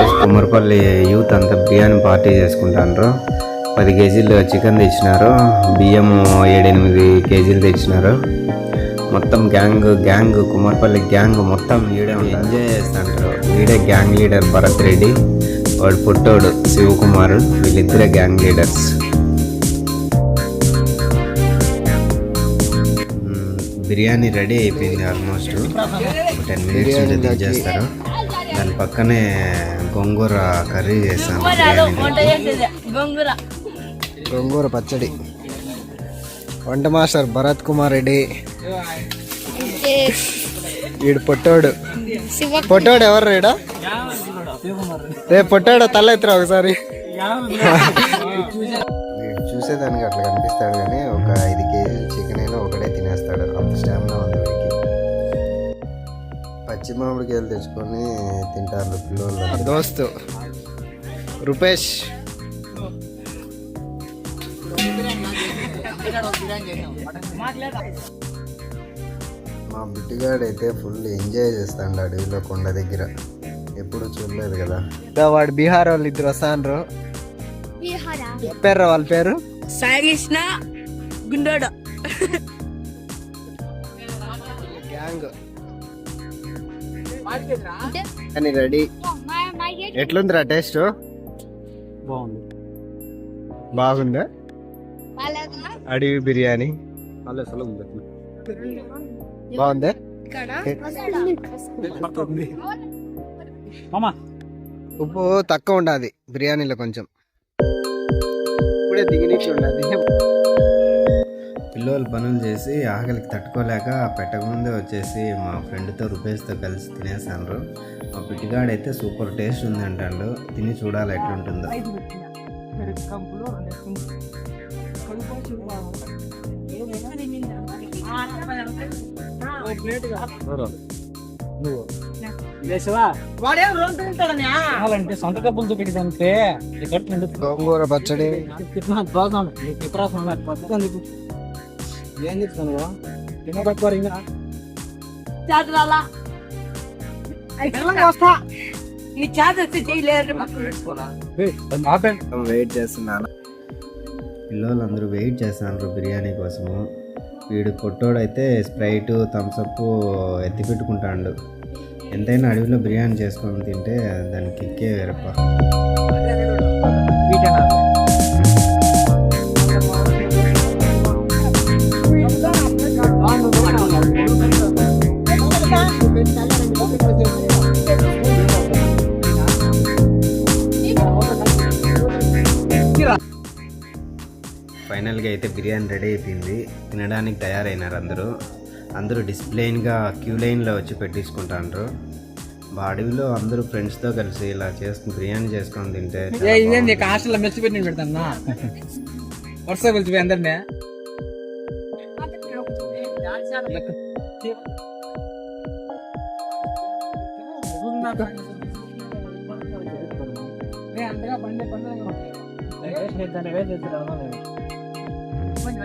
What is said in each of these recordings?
ఈరోజు కుమ్మరపల్లి యూత్ అంతా బిర్యానీ పార్టీ చేసుకుంటారు పది కేజీలు చికెన్ తెచ్చినారు. బియ్యం ఏడెనిమిది కేజీలు తెచ్చినారు. మొత్తం గ్యాంగ్ గ్యాంగ్ కుమ్మరపల్లి గ్యాంగ్ మొత్తం ఈడే ఎంజాయ్ చేస్తుంటారు వీడే గ్యాంగ్ లీడర్ భరత్ రెడ్డి వాడు పుట్టోడు శివకుమార్ వీళ్ళిద్దరే గ్యాంగ్ లీడర్స్. బిర్యానీ రెడీ అయిపోయింది ఆల్మోస్ట్. టెన్ మినిట్స్ చేస్తారు దాని పక్కనే గోంగూర కర్రీ చేస్తాను బిర్యానీ. గొంగుర. గోంగూర పచ్చడి. వంట మాస్టర్ భరత్ కుమార్ రెడ్డి. వీడు పొట్టోడు. పొట్టోడు ఎవరు రేడా రే పొట్టాడు తల ఎత్తురా ఒకసారి చూసేదానికి అట్లా కనిపిస్తాడు కానీ ఒక ఐదు కేజీలు చికెన్ అయినా ఒకడే తినేస్తాడు. అంత స్టామినా వీడికి పచ్చి మామిడికాయలు తెచ్చుకొని తింటారు పిల్లలు దోస్తు. రూపేష్. మా బిడ్డగాడు అయితే ఫుల్ ఎంజాయ్ చేస్తాడు అడవిలో కొండ దగ్గర. ఎప్పుడు చూడలేదు కదా. వాడు బీహార్ వాళ్ళు ఇద్దరు వస్తాండ్రు చెప్పారు వాళ్ళ పేరు? సాగిష్ణ గుండోడు. గ్యాంగ్. కానీ రెడీ. ఎట్లుందిరా టేస్ట్? బాగుంది. బాగుందా? అడవి బిర్యానీ. అలా అసలు ఉంది బాగుందా? మామా. ఉప్పు తక్కువ ఉండాలి బిర్యానీలో కొంచెం. ఇప్పుడే దిగినట్టు ఉండాలి పిల్లలు పనులు చేసి ఆకలికి తట్టుకోలేక పెట్టకముందే వచ్చేసి మా ఫ్రెండ్తో రూపేష్తో కలిసి తినేసాను మా పిట్టిగాడైతే సూపర్ టేస్ట్ ఉంది అంటాడు తిని చూడాలి ఎట్లుంటుందో. అంటే సొంత డబ్బులతో పెట్టిదంటే గోంగూర పచ్చడి. ఏం చెప్తాను ఇంకా వస్తా. నీ చేయలేరు. వెయిట్ చేస్తున్నాను పిల్లలు అందరూ వెయిట్ చేస్తున్నారు బిర్యానీ కోసము. వీడు కొట్టోడైతే స్ప్రైట్ థమ్స్అప్ ఎత్తి పెట్టుకుంటాడు ఎంతైనా అడవిలో బిర్యానీ చేసుకొని తింటే దానికి కిక్కే వేరప్ప. ఫైనల్గా అయితే బిర్యానీ రెడీ అయిపోయింది. తినడానికి తయారైనారు అందరూ. అందరూ డిసిప్లైన్గా క్యూ లైన్లో వచ్చి పెట్టించుకుంటాండ్రు. మా అడవిలో అందరూ ఫ్రెండ్స్తో కలిసి ఇలా చేసుకుని బిర్యానీ చేసుకొని తింటే. హాస్టల్లో మెచ్చి పెట్టి పెడతాను? వరుస అందరినీ. అది ఎటు వేసాక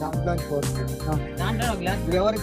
దాంట్లో పోస్ట్. ఎవరికి